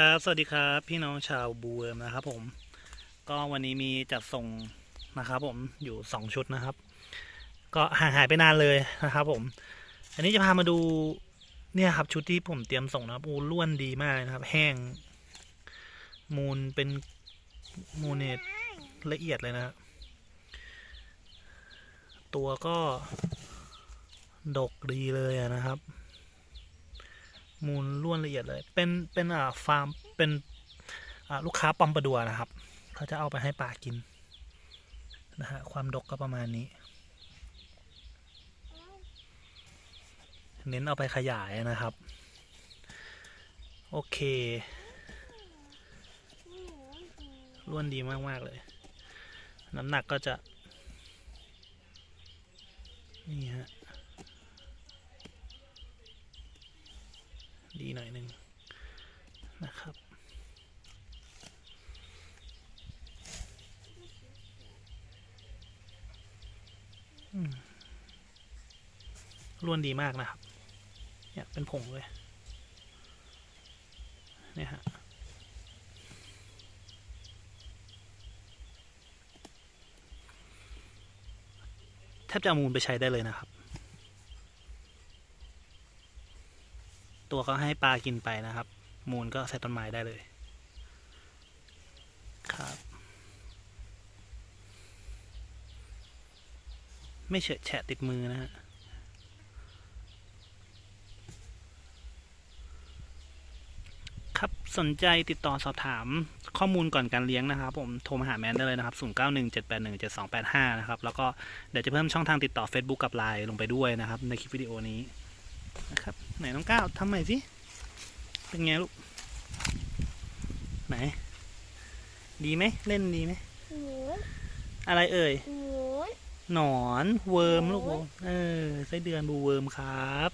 ครับสวัสดีครับ พี่น้องชาวบูเวิร์มนะครับผม ก็วันนี้มีจัดส่งนะครับ ผมอยู่สองชุดนะครับ ก็ห่างหายไปนานเลยนะครับผม อันนี้จะพามาดูเนี่ยครับชุดที่ผมเตรียมส่งนะครับอูล้วนดีมากเลยนะครับ แห้ง มูลเป็นมูลเนตละเอียดเลยนะครับตัวก็ ดกดีเลยนะครับ มูลล้วนละเอียดเลย เป็นเป็นอ่าฟาร์มเป็นอ่าลูกค้าปอมประดัวนะครับ เขาจะเอาไปให้ปลากินนะฮะความดกก็ประมาณนี้ เน้นเอาไปขยายนะครับ โอเคล้วนดีมาก ๆ เลย น้ำหนักก็จะ นี่ฮะ ดีหน่อยหนึ่งนะครับอืมล้วนดีมากนะครับ เนี่ยเป็นผงเลย เนี่ยฮะแทบจะมูลไปใช้ได้เลยนะครับ ตัวก็ให้ปลากินไปนะครับ มูลก็ใส่ต้นไม้ได้เลย ครับ ไม่เฉอะแฉะติดมือนะฮะครับสนใจติดต่อสอบถามข้อมูลก่อนการเลี้ยงนะครับ ผมโทรมาหาแมนได้เลยนะครับ0917817285 นะครับ แล้วก็เดี๋ยวจะเพิ่มช่องทางติดต่อ Facebook กับ Line ลงไปด้วยนะครับ ในคลิปวิดีโอนี้นะครับ ไหนน้องก้าวทำใหม่สิ เป็นไงลูก ไหน ดีไหม เล่นดีไหมหนูอะไรเอ่ยหนูหนอน เวิร์มลูกเออไส้เดือนบูเวิร์มครับ